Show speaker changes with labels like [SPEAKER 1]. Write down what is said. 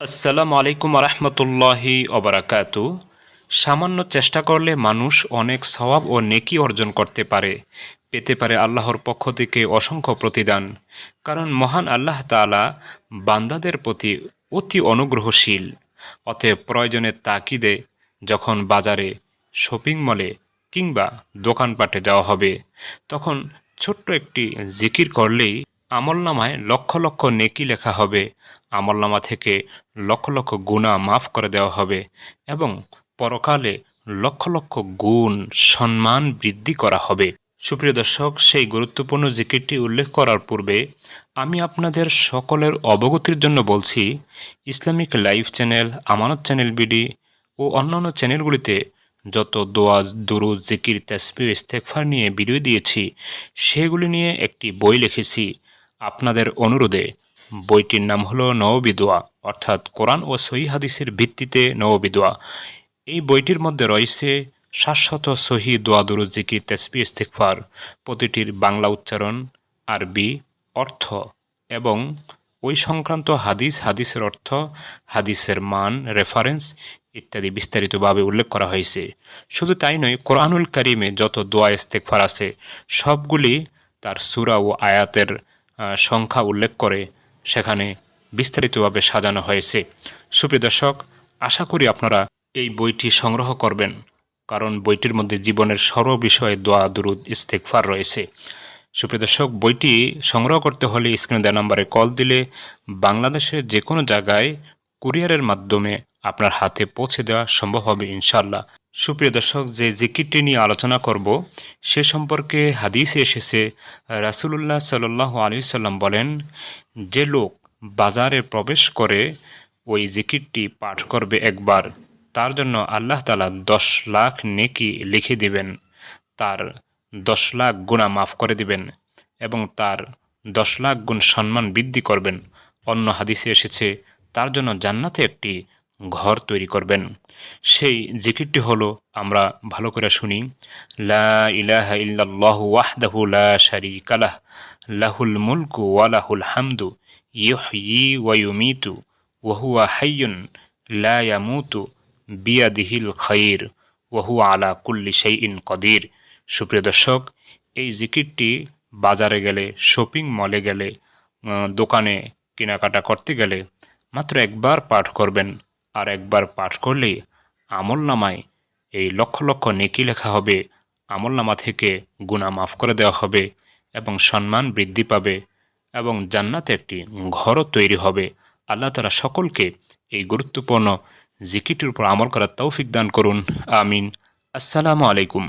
[SPEAKER 1] আসসালামু আলাইকুম রহমতুল্লাহি অবরাকাতু সামান্য চেষ্টা করলে মানুষ অনেক স্বভাব ও নেকি অর্জন করতে পারে, পেতে পারে আল্লাহর পক্ষ থেকে অসংখ্য প্রতিদান। কারণ মহান আল্লাহ তাআলা বান্দাদের প্রতি অতি অনুগ্রহশীল। অতএব প্রয়োজনের তাকিদে যখন বাজারে, শপিং মলে কিংবা দোকানপাটে যাওয়া হবে, তখন ছোট্ট একটি জিকির করলেই আমলনামায় লক্ষ লক্ষ নেকি লেখা হবে। আমলনামা থেকে লক্ষ লক্ষ গুণা মাফ করে দেওয়া হবে এবং পরকালে লক্ষ লক্ষ গুণ, সম্মান বৃদ্ধি করা হবে। সুপ্রিয় দর্শক, সেই গুরুত্বপূর্ণ জিকিরটি উল্লেখ করার পূর্বে আমি আপনাদের সকলের অবগতির জন্য বলছি, Islamic live channel, Amanat channel BD ও অন্যান্য চ্যানেলগুলিতে যত দোয়াজ দুরুজ জিকির তেসপি ইস্তেকফার নিয়ে ভিডিও দিয়েছি, সেগুলি নিয়ে একটি বই লিখেছি। আপনাদের অনুরোধে, বইটির নাম হলো নববিদোয়া অর্থাৎ কোরআন ও সহি হাদিসের ভিত্তিতে নববিদোয়া এই বইটির মধ্যে রয়েছে শাশ্বত সহি দোয়া দুরুজ জিকির তেসবি ইস্তেকফার প্রতিটির বাংলা উচ্চারণ, আরবি, অর্থ এবং ওই সংক্রান্ত হাদিস, হাদিসের অর্থ, হাদিসের মান রেফারেন্স ইত্যাদি বিস্তারিতভাবে উল্লেখ করা হয়েছে। শুধু তাই নয়, কোরআনুল কারিমে যত দোয়া ইস্তেকফার আছে, সবগুলি তার সুরা ও আয়াতের সংখ্যা উল্লেখ করে সেখানে বিস্তারিতভাবে সাজানো হয়েছে। সুপ্রিয় দর্শক, আশা করি আপনারা এই বইটি সংগ্রহ করবেন, কারণ বইটির মধ্যে জীবনের সর্ব বিষয়ে দোয়া, দুরুদ ইস্তেকফার রয়েছে। সুপ্রিয় দর্শক, বইটি সংগ্রহ করতে হলে স্ক্রিনে দেওয়া নম্বরে কল দিলে বাংলাদেশের যে কোনো জায়গায় কুরিয়ারের মাধ্যমে আপনার হাতে পৌঁছে দেওয়া সম্ভব হবে ইনশাল্লাহ সুপ্রিয় দর্শক, যে জিকিরটি নিয়ে আলোচনা করব, সে সম্পর্কে হাদিসে এসেছে, রাসুলুল্লাহ সাল্লাহ আলী সাল্লাম বলেন, যে লোক বাজারে প্রবেশ করে ওই জিকিরটি পাঠ করবে একবার, তার জন্য আল্লাহ তালা দশ লাখ নেকি লিখে দিবেন, তার দশ লাখ গুণা মাফ করে দিবেন এবং তার দশ লাখ গুণ সম্মান বৃদ্ধি করবেন। অন্য হাদিসে এসেছে, তার জন্য জান্নাতে একটি ঘর তৈরি করবেন। সেই জিকিরটি হলো, আমরা ভালো করে শুনি, লা ইলাহা ইল্লাল্লাহু ওয়াহদাহু লা শারীকা লাহ, লাহুল মুলকু ওয়া লাহুল হামদু, ইউহয়ি ওয়া ইউমীতু, ওয়া হুয়া হাইয়ুন লা ইয়ামুতু বিয়াদিহিল খাইর ওয়া হুয়া আলা কুল্লি শাইইন কদির। সুপ্রিয় দর্শক, এই জিকিরটি বাজারে গেলে, শপিং মলে গেলে দোকানে কেনাকাটা করতে গেলে মাত্র একবার পাঠ করবেন। আর একবার পাঠ করলেই আমল নামায় এই লক্ষ লক্ষ নেকি লেখা হবে। আমল নামা থেকে গুণা মাফ করে দেওয়া হবে এবং সম্মান বৃদ্ধি পাবে এবং জান্নাতে একটি ঘরও তৈরি হবে। আল্লাহ তারা সকলকে এই গুরুত্বপূর্ণ জিকিটির উপর আমল করার তৌফিক দান করুন। আমিন। আসসালামু আলাইকুম।